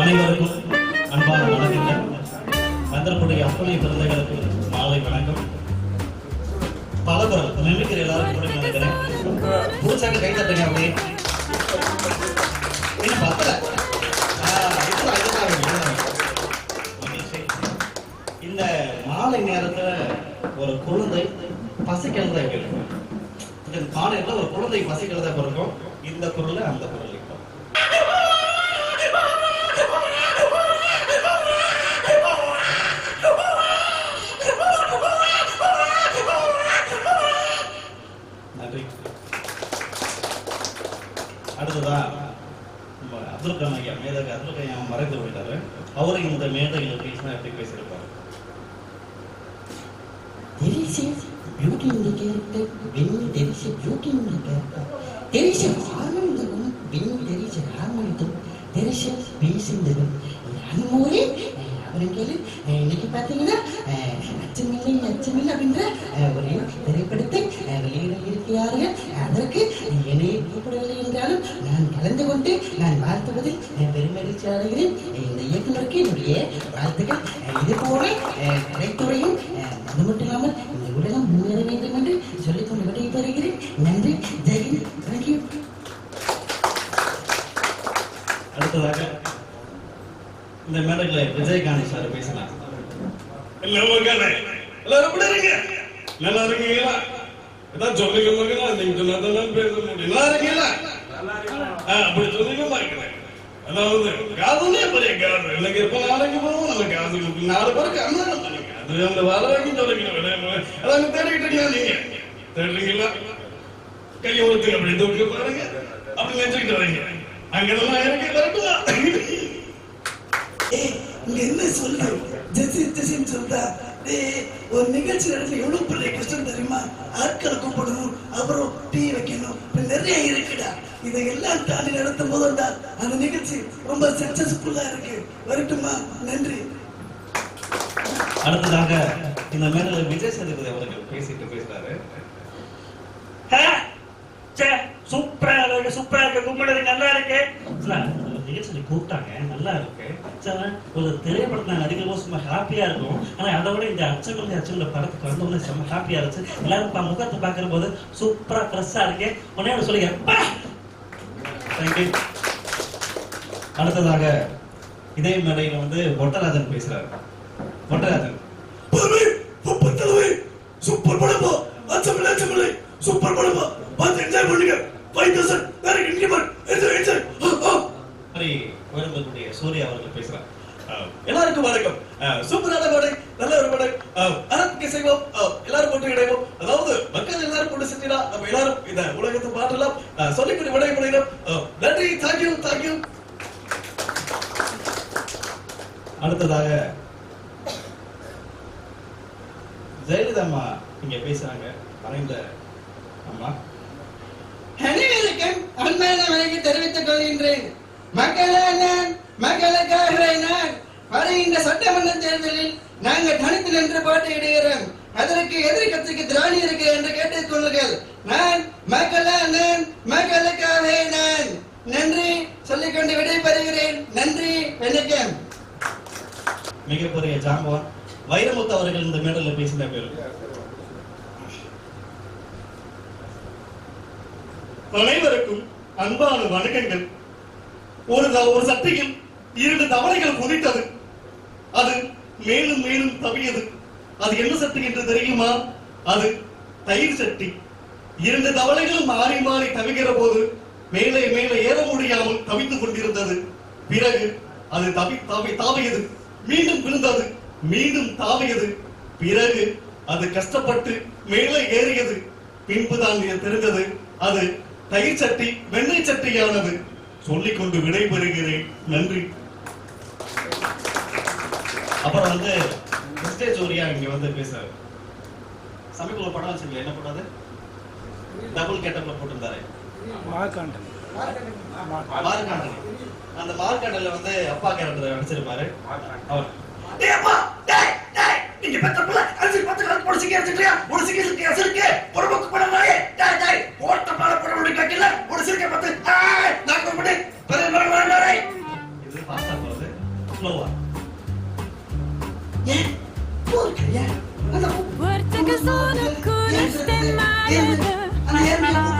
அனைவருக்கும் அன்பான வணக்கங்கள். வந்திருக்கூடிய அத்தனை பிறந்தகளுக்கு மாலை வணக்கம். பல பலபுரம் நினைக்கிற எல்லாரும் கூட நினைக்கிறேன் பூச்சாங்க கை தட்டுங்க அப்படியே. இன்னும் பத்தல? இந்த மாலை நேரத்துல ஒரு குழந்தை பசிக்கிறதா கேட்கும் இந்த காலையில ஒரு குழந்தை பசிக்கிறதா பிறக்கும் இந்த குரல் அந்த குரல் அடுத்ததா நம்ம அப்துல் கலாம் ஐயா மேதக அப்துல் கலாம் மறைந்து போயிட்டாரு அவரை இந்த மேதையில் பேசினா எப்படி பேசியிருப்பாரு There is a beauty in the character when there is a beauty in the character. There is a harmony in the woman when there is a harmony in there is a peace in the woman. இன்னைக்கு பார்த்தீங்கன்னா அஹ் அச்சமில்லை அச்சமில்லை அப்படின்ற ஒரு திரைப்படத்தை வெளியிட இருக்கிறார்கள் அதற்கு என்னை கூப்பிடவில்லை என்றாலும் நான் கலந்து கொண்டு நான் வாழ்த்துவதில் அஹ் பெருமகிழ்ச்சி அடைகிறேன். இந்த இயக்குனருக்கு என்னுடைய வாழ்த்துக்கள். இது போல கலைத்துறையும் அது மட்டும் இல்லாமல் இந்த உலகம் முன்னேற வேண்டும் என்று சொல்லிக்கொண்டு விடைபெறுகிறேன் நன்றி. ஜெயின் தேங்க்யூ அடுத்ததாக இந்த மேடையில் விஜயகாந்த் சார் இருக்கானே எல்லாரும் நல்லா இருக்கீங்களா ஏதாவது சொல்லுங்க மகனா நீங்க சொன்னாதான் பேச முடியும். நல்லா இருக்கீங்களா? அப்படி சொல்லுங்க மகனே அதாவது காதுலே பெரிய காது எனக்கு எப்ப நாளைக்கு போவோம் நம்ம காதுக்கு நாலு பேருக்கு அண்ணன் பண்ணுங்க அது அந்த வர வரைக்கும் சொல்லுங்க அதாவது தேடிக்கிட்டு இருக்கீங்களா நீங்க? தேடுறீங்களா? கையை ஒருத்துக்கு அப்படி தூக்கி பாருங்க. அப்படி நினைச்சுக்கிட்டு வரீங்க. அங்கெல்லாம் இருக்கு கரெக்டுமா ஏய், இங்க என்ன சொல்லு? ஜெசி ஜெசின்னு சொல்றா. ஏய், ஒரு நிகழ்ச்சி நடத்த எவ்வளவு பெரிய கஷ்டம் தெரியுமா? ஆட்களை கூப்பிடணும் அப்புறம் டீ வைக்கணும். இப்படி நிறைய இருக்குடா. இதையெல்லாம் தாண்டி நடத்தும் போதுடா அந்த நிகழ்ச்சி ரொம்ப சக்சஸ்ஃபுல்லா இருக்கு. வரட்டுமா? நன்றி. அடுத்ததாக இந்த மேடையில் விஜய் சேதுபதி அவர்கள் பேசிட்டு பேசுறாரு. சூப்பரா இருக்கு சூப்பரா இருக்கு. கும்பிடுறது நல்லா இருக்கு. சொல்லி கூப்பிட்டாங்க. நல்லா இருக்கு. சரி, ஒரு திரைப்படத்துல நடிக்கும் போது சும்மா ஹாப்பியா இருக்கும். ஆனா அதை விட இந்த அச்சங்கள் அச்சங்கள் படத்துக்கு வந்து செம்ம ஹாப்பியா இருந்துச்சு. எல்லாரும் பா- முகத்தை பாக்குற போது சூப்பரா ஃப்ரெஷ்ஷா இருக்கு உடனே ஒண்ணு சொல்லுங்க தேங்க்யூ அடுத்ததாக இதே மேடையில் வந்து பொட்டராஜன் பேசுறாரு. பொட்டராஜன் மாதிரி சூர்யா அவர்கள் பேசுறார். எல்லாருக்கும் வணக்கம். சூப்பரான மேடை நல்ல ஒரு மேடை அஹ், செய்வோம் எல்லாரும் போட்டு இடைவோம் அதாவது மக்கள் எல்லாரும் கொண்டு சென்றா நம்ம எல்லாரும் இந்த உலகத்தை மாற்றலாம். சொல்லிக்கொண்டு விடைபெறுகிறோம் முடியும் நன்றி. தேங்க்யூ தேங்க்யூ அடுத்ததாக ஜெயலலிதா அம்மா இங்க பேசுறாங்க. மறைந்த அம்மா. அனைவருக்கும் அன்பான வணக்கம் தெரிவித்துக் கொள்கின்றேன். மக்களே நான் மக்களுக்காக நான் வருகின்ற சட்டமன்ற தேர்தலில் நாங்கள் தனித்து நின்று போட்டியிடுகிறோம் அதற்கு எதிர்கட்சிக்கு திராணி இருக்கு என்று கேட்டுக் கொள்ளுங்கள். நான் மக்களே நான் மக்களுக்காக நான் நன்றி சொல்லிக்கொண்டு விடைபெறுகிறேன். நன்றி வணக்கம். மிகப்பெரிய ஜாம்பவான். வைரமுத்து அவர்கள் இந்த மேடையில் பேசின பேர். அனைவருக்கும் அன்பான வணக்கங்கள். ஒரு த- ஒரு சட்டையில் இரண்டு தவளைகள் குதித்தது. அது மேலும் மேலும் தவியது. அது என்ன சட்டி என்று தெரியுமா? அது தயிர் சட்டி. இரண்டு தவளைகளும் மாறி மாறி தவிக்கிற போது மேலே மேலே ஏற முடியாமல் தவித்துக் கொண்டிருந்தது. பிறகு அது தவி தாவி தாவியது. மீண்டும் விழுந்தது. மீண்டும் தாவியது. பிறகு அது கஷ்டப்பட்டு மேலே ஏறியது. பின்புதான் தெரிந்தது. அது தயிர் சட்டி வெண்ணெய் சட்டியானது. சொல்லிக்கொண்டு விடைபெறுகிறேன். நன்றி. அப்புறம் வந்து கிறிஸ்டே ஜோரியா இங்க வந்து பேசுறாரு. சமீப படம் வச்சிருக்கல என்ன அது? டபுள் கெட்டப்ல போட்டிருந்தாரு. அந்த மார்க்காண்டன்ல வந்து அப்பா கேரக்டர் நடிச்சிருப்பாரு. அவர் டேய் அப்பா! டேய் டேய் நீங்க பெத்த புள்ள அரிசி பத்து Slova. Gel. Burka gel. Hadi. Vurta gazona kur istemeye. Ana yer